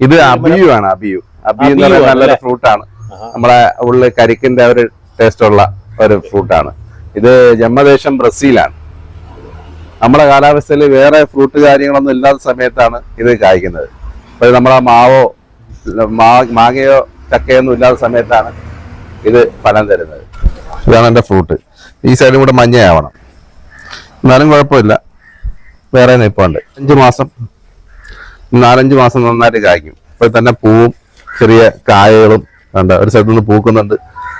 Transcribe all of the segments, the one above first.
ഇത് അബിയു ആണ് അബിയു. അബിയു എന്ന് ആണ് നല്ലൊരു ഫ്രൂട്ടാണ് നമ്മളെ ഉള്ളിൽ കരിക്കിന്റെ ഒരു ടേസ്റ്റ് ഉള്ള ഒരു ഫ്രൂട്ടാണ് ഇത് ജമ്മദേശം ബ്രസീലാണ്. നമ്മുടെ കാലാവസ്ഥയിൽ വേറെ ഫ്രൂട്ട് കാര്യങ്ങളൊന്നും ഇല്ലാത്ത സമയത്താണ് ഇത് കായ്ക്കുന്നത്. അപ്പൊ നമ്മളെ മാവോ മാങ്ങയോ ചക്കയൊന്നും ഇല്ലാത്ത സമയത്താണ് ഇത് ഫലം തരുന്നത്. ഇതാണ് എന്റെ ഫ്രൂട്ട് ഈ സൈഡും കൂടെ മഞ്ഞയാവണം. എന്നാലും കുഴപ്പമില്ല. വേറെ നിൽപ്പുണ്ട് അഞ്ച് മാസം നാലഞ്ച് മാസം നന്നായിട്ട് കായ്ക്കും. ഇപ്പോൾ തന്നെ പൂവും ചെറിയ കായകളും ഉണ്ട് ഒരു സ്ഥലത്ത് നിന്ന് പൂക്കുന്നുണ്ട്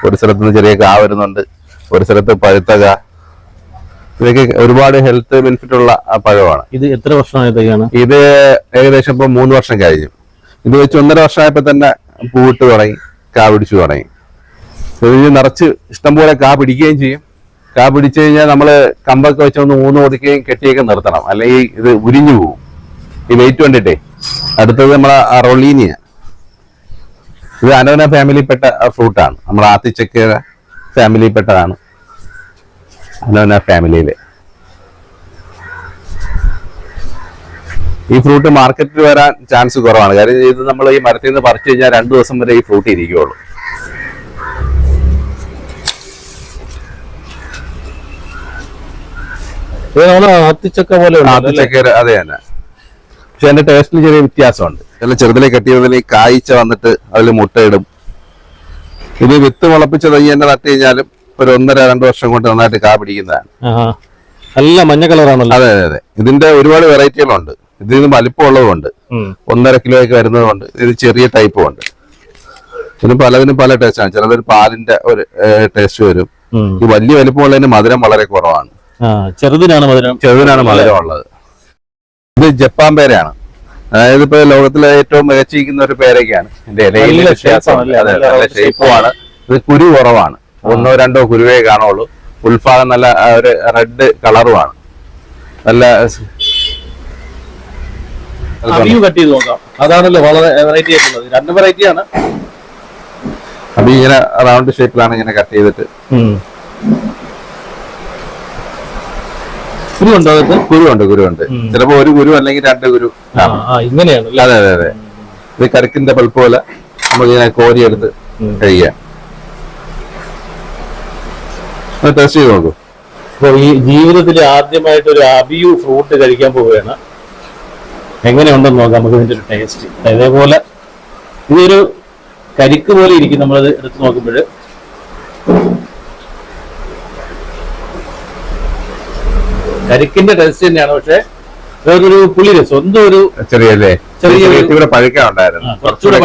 ഒരു സ്ഥലത്ത് നിന്ന് ചെറിയ കാ വരുന്നുണ്ട് ഒരു സ്ഥലത്ത് പഴുത്ത കാ. ഇതൊക്കെ ഒരുപാട് ഹെൽത്ത് ബെനിഫിറ്റ് ഉള്ള ആ പഴമാണ്. ഇത് എത്ര വർഷമായതൊക്കെയാണ്? ഇത് ഏകദേശം ഇപ്പൊ മൂന്ന് വർഷം കഴിഞ്ഞു. ഇത് വെച്ച് ഒന്നര വർഷമായപ്പോ തന്നെ പൂവിട്ട് തുടങ്ങി കാ പിടിച്ചു തുടങ്ങി. ഇത് നിറച്ച് ഇഷ്ടംപോലെ കാ പിടിക്കുകയും ചെയ്യും. കാ പിടിച്ചു കഴിഞ്ഞാൽ നമ്മൾ കമ്പൊക്കെ വെച്ചൊന്ന് ഊന്ന് കൊടുക്കുകയും കെട്ടിയൊക്കെ നിർത്തണം. അല്ലെങ്കിൽ ഇത് ഉരിഞ്ഞു പോകും ഈ വെയിറ്റ് കണ്ടിട്ടേ അടുത്തത് നമ്മളെ റൊളീനിയ. ഇത് അനവന ഫാമിലിയിൽപ്പെട്ട ഫ്രൂട്ടാണ് നമ്മൾ ആത്തിച്ചക്ക ഫാമിലിയിൽപ്പെട്ടതാണ് അനവന ഫാമിലിയിലെ ഈ ഫ്രൂട്ട് മാർക്കറ്റിൽ വരാൻ ചാൻസ് കുറവാണ്. കാര്യം ഇത് നമ്മൾ ഈ മരത്തിൽ നിന്ന് പറിച്ചു കഴിഞ്ഞാൽ രണ്ടു ദിവസം വരെ ഈ ഫ്രൂട്ട് ഇരിക്കുകയുള്ളൂ നമ്മൾ ആത്തിച്ചക്ക പോലെ ആത്തിച്ചക്ക അതെ തന്നെ. അതിന്റെ ടേസ്റ്റിൽ ചെറിയ വ്യത്യാസമുണ്ട്. ചില ചെറുതിലെ കെട്ടിയതിൽ കായ്ച്ച വന്നിട്ട് അതിൽ മുട്ടയിടും. ഇത് വിത്ത് മുളപ്പിച്ച തൈ തന്നെ നട്ട് കഴിഞ്ഞാലും ഒരു ഒന്നര രണ്ട് വർഷം കൊണ്ട് നന്നായിട്ട് കാ പിടിക്കുന്നതാണ്. നല്ല മഞ്ഞ കളറാണല്ലോ. അതെ അതെ അതെ. ഇതിന്റെ ഒരുപാട് വെറൈറ്റികളുണ്ട്. ഇതിൽ നിന്ന് വലിപ്പമുള്ളതുണ്ട് ഒന്നര കിലോ ഒക്കെ വരുന്നതുകൊണ്ട് ഇത് ചെറിയ ടൈപ്പും ഉണ്ട് ഇതിന് പലതിനും പല ടേസ്റ്റാണ് ചിലതൊരു പാലിന്റെ ഒരു ടേസ്റ്റ് വരും. ഈ വലിയ വലിപ്പമുള്ളതിന് മധുരം വളരെ കുറവാണ്. ചെറുതിനാണ് മധുരം. ചെറുതിനാണ് മധുരം ഉള്ളത് ഇത് ജപ്പാൻ പേരയാണ്. അതായത് ഇപ്പൊ ലോകത്തിലെ ഏറ്റവും മികച്ചിരിക്കുന്ന ഒരു പേരൊക്കെയാണ് ഷേപ്പുമാണ് ഇത് കുരു കുറവാണ്. ഒന്നോ രണ്ടോ കുരുവേ കാണുള്ളൂ. ഉൽഫാദം നല്ല ഒരു റെഡ് കളറുമാണ്. നല്ല കട്ട് ചെയ്ത് നോക്കാം. അതാണല്ലോ വളരെ വെറൈറ്റി ആയിട്ടുള്ളത്. രണ്ട് വെറൈറ്റി ആണ്. അത് ഇങ്ങനെ റൗണ്ട് ഷേപ്പിലാണ് ഇങ്ങനെ കട്ട് ചെയ്തിട്ട്. ഉണ്ടോ അതൊക്കെ ഗുരുവുണ്ട് ഗുരുവുണ്ട്. ചിലപ്പോ ഒരു ഗുരു അല്ലെങ്കിൽ രണ്ട് ഗുരു. ഇങ്ങനെയാണ്? അതെ അതെ അതെ. ഇത് കരക്കിന്റെ പൾപ്പ് പോലെ നമ്മളിങ്ങനെ കോരിയെടുത്ത്. കഴിക്കാം ടെസ്റ്റ് ചെയ്ത് നോക്കൂ. അപ്പൊ ഈ ജീവിതത്തിൽ ആദ്യമായിട്ട് ഒരു അബിയു ഫ്രൂട്ട് കഴിക്കാൻ പോവുകയാണ്. എങ്ങനെയുണ്ടെന്ന് നോക്കാം നമുക്ക് ഇതിന്റെ ഒരു ടേസ്റ്റ് അതേപോലെ ഇതൊരു കരിക്ക് പോലെ ഇരിക്കും നമ്മളത് എടുത്ത് നോക്കുമ്പോൾ. കരിക്കിന്റെ ടേസ്റ്റ് തന്നെയാണ്. പക്ഷെ വേറൊരു പുളിരസം എന്തോ ഒരു ചെറിയല്ലേ ചെറിയ പഴുക്കാനുണ്ടായിരുന്നു. ആ, കുറച്ചുകൂടെ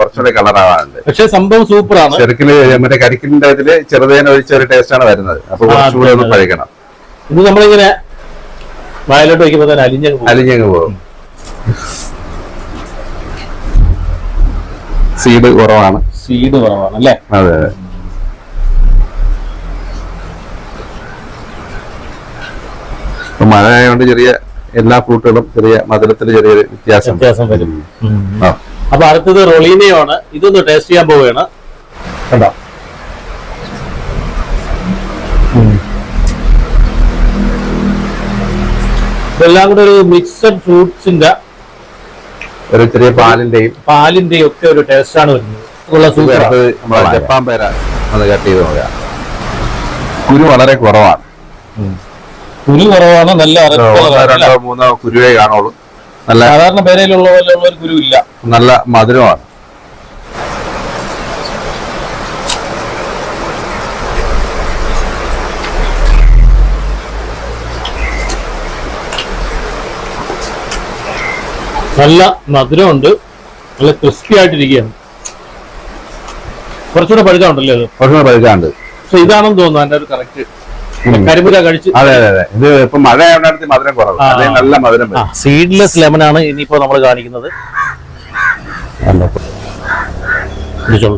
കുറച്ചുകൂടെ പഴുക്കാം, പക്ഷെ സംഭവം സൂപ്പറാണ്. ചെറുക്കിന് മറ്റേ കരിക്കിന്റെ ഇതിൽ ചെറുതേന ഒരു ചെറിയ ടേസ്റ്റ് ആണ് വരുന്നത്. അപ്പൊ കുറച്ചുകൂടെ ഒന്ന്. പഴുക്കണം. ഇത് നമ്മളിങ്ങനെ വയലോട്ട് വയ്ക്കുമ്പോൾ തന്നെ അലിഞ്ഞങ്ങ് അലിഞ്ഞങ്ങ് പോകും. സീഡ് കുറവാണ്. സീഡ് കുറവാണ് അല്ലേ? അതെ അതെ. ഇപ്പൊ മഴ ആയതുകൊണ്ട് ചെറിയ എല്ലാ ഫ്രൂട്ടുകളും ചെറിയ മധുരത്തിൽ ചെറിയ വ്യത്യാസം വ്യത്യാസം വരും. ആ. അപ്പൊ അടുത്തത് റൊളീനയാണ്. ഇതൊന്ന് ടേസ്റ്റ് ചെയ്യാൻ പോവുകയാണ്. കണ്ടോ? ഇതെല്ലാം കൂടെ ഒരു മിക്സഡ് ഫ്രൂട്ട്സിന്റെ ഒരു ചെറിയ പാലിന്റെയും പാലിന്റെയും ഒക്കെ ഒരു ടേസ്റ്റ് ആണ് വരുന്നത്. ജപ്പാൻ പേര അത് കട്ട് ചെയ്ത് നോക്കാം. കുരു വളരെ കുറവാണ്. കുരു കുറവാണ് നല്ല രണ്ടോ മൂന്നോ കുരുവേ കാണുള്ളൂ. നല്ല സാധാരണ പേരയിലുള്ള പോലെ ഒരു കുരു ഇല്ല നല്ല മധുരമാണ്. നല്ല മധുരമുണ്ട്. നല്ല ക്രിസ്പി ആയിട്ടിരിക്കുകയാണ്. കുറച്ചുകൂടെ പഴുതാണ്ടല്ലേ അത്? കുറച്ചുകൂടെ പഴുതാണ്ട്. പക്ഷെ ഇതാണെന്ന് തോന്നുന്നു അതിന്റെ ഒരു കറക്റ്റ് കഴിച്ച് അതെ അതെ അതെ. ഇത് ഇപ്പൊ മഴ ആയതുകൊണ്ട് മധുരം കുറവ്. അതേ നല്ല മധുരം സീഡ്ലെസ് ലെമൺ ആണ് ഇനിയിപ്പോ നമ്മൾ കാണിക്കുന്നത്.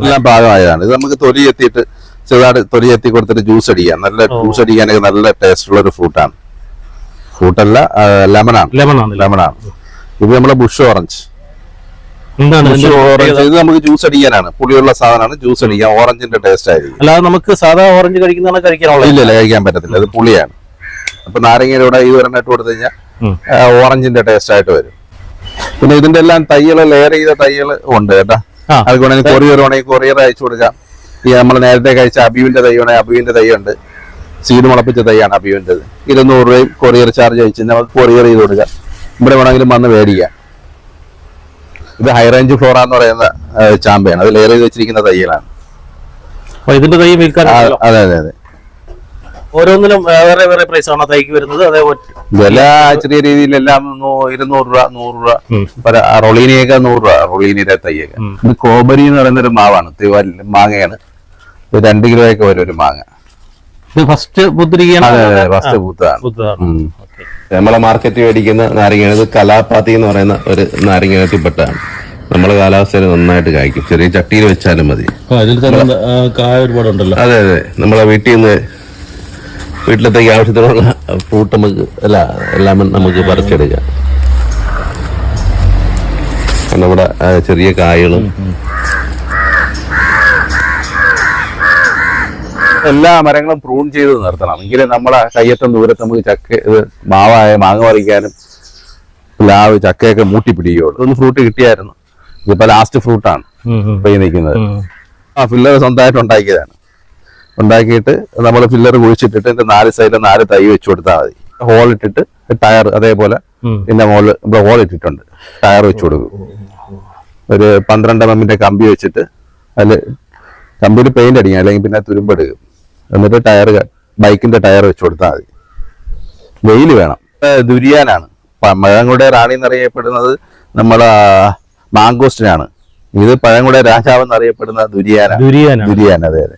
എല്ലാം പാകമായതാണ്. ഇത് നമുക്ക് തൊലി എത്തിയിട്ട് ചെറുതായിട്ട് തൊലി എത്തി കൊടുത്തിട്ട് ജ്യൂസ് അടിക്കാം. നല്ല. ജ്യൂസ് അടിക്കാനൊക്കെ നല്ല ടേസ്റ്റ് ഉള്ള ഒരു ഫ്രൂട്ടാണ് ഫ്രൂട്ടല്ല ആണ്. ലെമൺ ആണ്. ലെമണാണ് ഇത് നമ്മളെ ബുഷ് ഓറഞ്ച് എന്താണ് ഓറഞ്ച് ഇത് നമുക്ക് ജ്യൂസ് അടിക്കാനാണ്. പുളിയുള്ള സാധനമാണ് ജ്യൂസ് അടിക്കാൻ ഓറഞ്ചിന്റെ ടേസ്റ്റ് ആയിരിക്കും. അല്ലാതെ നമുക്ക് സാധാ ഓറഞ്ച് കഴിക്കുന്നതാണ് കഴിക്കാനുള്ള ഇല്ല ഇല്ല കഴിക്കാൻ പറ്റത്തില്ല. അത് പുളിയാണ്. അപ്പൊ നാരങ്ങയുടെ കൂടെ ഈ ഒരെണ്ണം ഇട്ട് കൊടുത്തു കഴിഞ്ഞാൽ ഓറഞ്ചിന്റെ ടേസ്റ്റ് ആയിട്ട് വരും. പിന്നെ ഇതിന്റെ എല്ലാം തയ്യൽ ലെയർ ചെയ്ത തയ്യൽ ഉണ്ട് കേട്ടാ. അതുകൊണ്ട് വേണമെങ്കിൽ കൊറിയർ വേണമെങ്കിൽ കൊറിയർ അയച്ചു കൊടുക്കാം. ഈ നമ്മൾ നേരത്തെ കഴിച്ച അബിയുവിന്റെ തൈ വേണമെങ്കിൽ അബിയുവിന്റെ തൈ ഉണ്ട്. സീഡ് മുളപ്പിച്ച തൈയാണ് അബിയുവിന്റെത്. ഇരുന്നൂറ് രൂപയും കൊറിയർ ചാർജ് അയച്ച് നമുക്ക് കൊറിയർ ചെയ്ത് കൊടുക്കാം. ഇവിടെ വേണമെങ്കിലും വന്ന് മേടിക്കാം. ഇത് ഹൈ റേഞ്ച് ഫ്ലോറ എന്ന് പറയുന്ന ചാമ്പയാണ് അത് ലെയർ ചെയ്ത് വെച്ചിരിക്കുന്ന തയ്യലാണ്. അപ്പൊ ഇതിന്റെ തൈ വിൽക്കാൻ അതെ അതെ അതെ. ഓരോന്നിനും വേറെ വേറെ പ്രൈസ് ആണ് തൈക്ക് വരുന്നത്? അതേ വില ചെറിയ രീതിയിൽ എല്ലാം ഇരുന്നൂറ് രൂപ നൂറ് രൂപ. റൊളീനിയൊക്കെ നൂറ് രൂപ റൊളീനിയുടെ തയ്യൊക്കെ ഇത് കോബരി എന്ന് പറയുന്ന ഒരു മാവാണ് മാങ്ങയാണ്. രണ്ട് കിലോയൊക്കെ വരും ഒരു മാങ്ങ. ഇത് ഫസ്റ്റ് ഫസ്റ്റ് പുത്തതാണ്. നമ്മളെ മാർക്കറ്റിൽ മേടിക്കുന്ന നാരങ്ങ ഇത് കലാപ്പാത്തി എന്ന് പറയുന്ന ഒരു നാരങ്ങത്തിൽപ്പെട്ടാണ് നമ്മളെ കാലാവസ്ഥയിൽ നന്നായിട്ട് കായ്ക്കും. ചെറിയ ചട്ടിയിൽ വെച്ചാലും മതി. അതെ അതെ. നമ്മളെ വീട്ടിൽ നിന്ന് വീട്ടിലത്തേക്ക് ആവശ്യത്തിനുള്ള ഫ്രൂട്ട് നമുക്ക് അല്ല എല്ലാം നമുക്ക് പറിച്ചെടുക്കാം. നമ്മുടെ ചെറിയ കായകളും എല്ലാ മരങ്ങളും പ്രൂൺ ചെയ്ത് നിർത്തണം. എങ്കിലേ നമ്മളെ കയ്യത്തും ദൂരത്ത് നമുക്ക് ചക്ക ഇത് മാവായ മാങ്ങ പറിക്കാനും പ്ലാവ് ചക്കയൊക്കെ മൂട്ടി പിടിക്കുകയുള്ളൂ. ഒന്ന് ഫ്രൂട്ട് കിട്ടിയായിരുന്നു. ഇതിപ്പോ ലാസ്റ്റ് ഫ്രൂട്ടാണ് ഈ നിൽക്കുന്നത്. ആ ഫില്ലർ സ്വന്തമായിട്ട് ഉണ്ടാക്കിയതാണ്. ഉണ്ടാക്കിയിട്ട് നമ്മൾ ഫില്ലർ കുഴിച്ചിട്ടിട്ട് എന്റെ നാല് സൈഡിൽ നാല് തൈ വെച്ച് കൊടുത്താൽ മതി. ഹോൾ ഇട്ടിട്ട് ടയർ അതേപോലെ പിന്നെ ഹോൾ ഇവിടെ ഹോൾ ഇട്ടിട്ടുണ്ട്. ടയർ വെച്ച് കൊടുക്കും. ഒരു പന്ത്രണ്ട് എം എമ്മിന്റെ കമ്പി വെച്ചിട്ട് അതിൽ കമ്പിയിൽ പെയിന്റ് അടിക്കാം. അല്ലെങ്കിൽ പിന്നെ തുരുമ്പെടുക്കും. എന്നിട്ട് ടയർ ബൈക്കിന്റെ ടയർ വെച്ച് കൊടുത്താൽ മതി. വെയിൽ വേണം. ദുരിയാനാണ്. പഴങ്ങളുടെ റാണി എന്നറിയപ്പെടുന്നത് നമ്മളെ മാങ്കോസ്റ്റിനാണ്. ഇത് പഴങ്ങളുടെ രാജാവ് എന്നറിയപ്പെടുന്ന ദുരിയാന ദുരിയാന ദുരിയാൻ അതെ അതെ.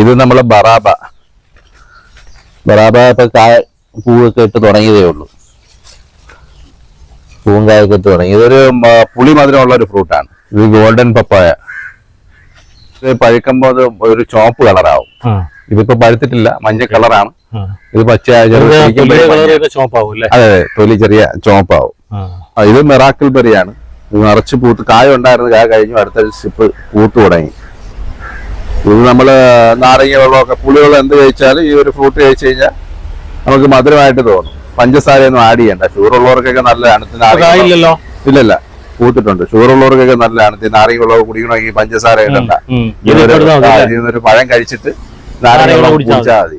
ഇത് നമ്മളെ ബറാബ. ബറാബ ഇപ്പൊ കായ പൂവൊക്കെ ഇട്ട് തുടങ്ങിയതേ ഉള്ളൂ. പൂവും കായൊക്കെ ഇട്ട് തുടങ്ങി. ഇതൊരു പുളി മധുരമുള്ള ഒരു ഫ്രൂട്ടാണ്. ഇത് ഗോൾഡൻ പപ്പായ. ഇത് പഴുക്കുമ്പോൾ അത് ഒരു ചോപ്പ് കളറാവും. ഇതിപ്പോ പഴുത്തിട്ടില്ല മഞ്ഞ കളറാണ്. ഇത് പച്ച ചെറു ഇത് പിടിക്കുമ്പോഴേ വലിയ മഞ്ഞ. കളറൊക്കെ ചോപ്പാവും അല്ലേ അതെ തൊലി ചെറിയ ചോപ്പാവും ഇത് മെറാക്കിൾ ബെറിയാണ്. നിറച്ച് പൂത്ത് കായ ഉണ്ടായിരുന്നു കായ കഴിഞ്ഞു അടുത്ത സിപ്പ് പൂത്ത് തുടങ്ങി. ഇത് നമ്മൾ നാരങ്ങ വെള്ളമൊക്കെ പുളിവെള്ളം എന്ത് കഴിച്ചാലും ഈ ഒരു ഫ്രൂട്ട് കഴിച്ചു കഴിഞ്ഞാൽ നമുക്ക് മധുരമായിട്ട് തോന്നും. പഞ്ചസാരയൊന്നും ആഡ് ചെയ്യണ്ട. ഷുഗർ ഉള്ളവർക്കൊക്കെ നല്ലതാണ് ഇല്ലല്ല പൂത്തിട്ടുണ്ട്. ഷുഗർ ഉള്ളവർക്കൊക്കെ നല്ലതാണ് നാരങ്ങ വെള്ളം കുടിക്കണമെങ്കിൽ പഞ്ചസാര ഇടണ്ട? ഇതിനൊരു പഴം കഴിച്ചിട്ട് നാരങ്ങ നാരങ്ങ വെള്ളം കുടിച്ചാൽ മതി.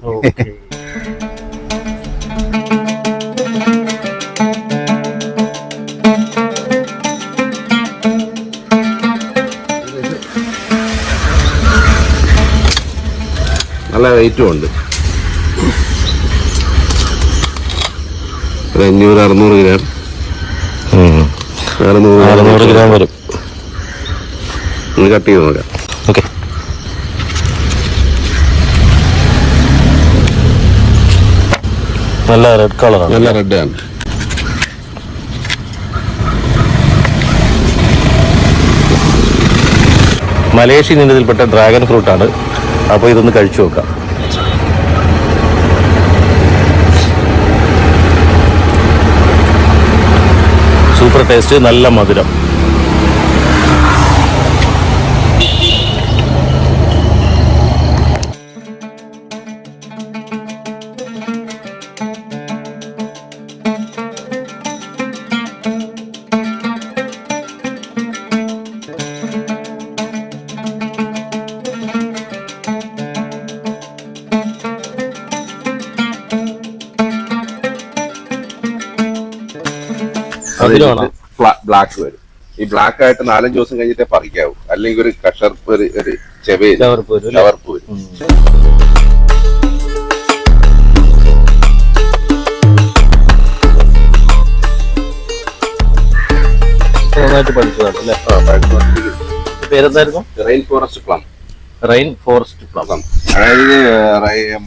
നല്ല വെയിറ്റും ഉണ്ട്. ഒരു അഞ്ഞൂറ് അറുന്നൂറ് ഗ്രാം അറുന്നൂറ് അറുന്നൂറ് ഗ്രാം വരും. ഒന്ന് കട്ട് ചെയ്ത് നോക്കാം. നല്ല റെഡ് കളറാണ് നല്ല റെഡ് ആണ്. മലേഷ്യൻ ഇനത്തിൽപ്പെട്ട ഡ്രാഗൺ ഫ്രൂട്ട് ആണ്. അപ്പോൾ ഇതൊന്ന് കഴിച്ചു നോക്കാം. സൂപ്പർ ടേസ്റ്റ് നല്ല മധുരം. ബ്ലാക്ക് വരും. ഈ ബ്ലാക്ക് ആയിട്ട് നാലഞ്ച് ദിവസം കഴിഞ്ഞിട്ടേ പറിക്കാവൂ. അല്ലെങ്കിൽ ഒരു കഷർപ്പ് ഒരു ഒരു ചെവയിൽ ചവർപ്പ് വരും പേരെന്തായിരുന്നു? Rain forest plum rain forest plum അതായത്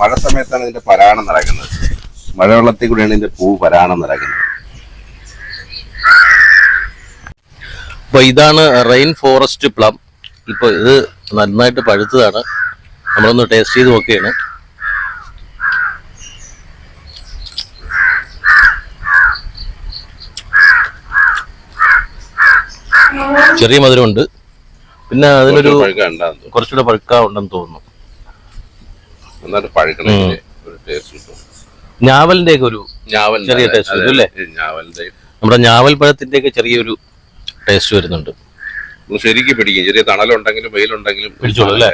മഴ സമയത്താണ് ഇതിന്റെ പരാണം നടക്കുന്നത്. മഴവെള്ളത്തിൽ കൂടെയാണ് ഇതിന്റെ പൂ പരാണം നടക്കുന്നത്. അപ്പൊ ഇതാണ് റെയിൻ ഫോറസ്റ്റ് പ്ലം ഇപ്പൊ ഇത് നന്നായിട്ട് പഴുത്തതാണ്. നമ്മളൊന്ന് ടേസ്റ്റ് ചെയ്ത് നോക്കുകയാണ് ചെറിയ മധുരമുണ്ട്. പിന്നെ അതിനൊരു കുറച്ചുകൂടെ പഴുക്ക ഉണ്ടെന്ന് തോന്നുന്നു. നന്നായിട്ട് ഞാവലിന്റെ ഒക്കെ ഒരു ചെറിയ ടേസ്റ്റ് അല്ലേ? നമ്മുടെ ഞാവൽ പഴത്തിന്റെ ഒക്കെ ചെറിയൊരു ടേസ്റ്റ് വരുന്നുണ്ട്. ശരിക്കും പിടിക്കും. ചെറിയ തണലുണ്ടെങ്കിലും വെയിലുണ്ടെങ്കിലും പിടിച്ചോളും അല്ലേ?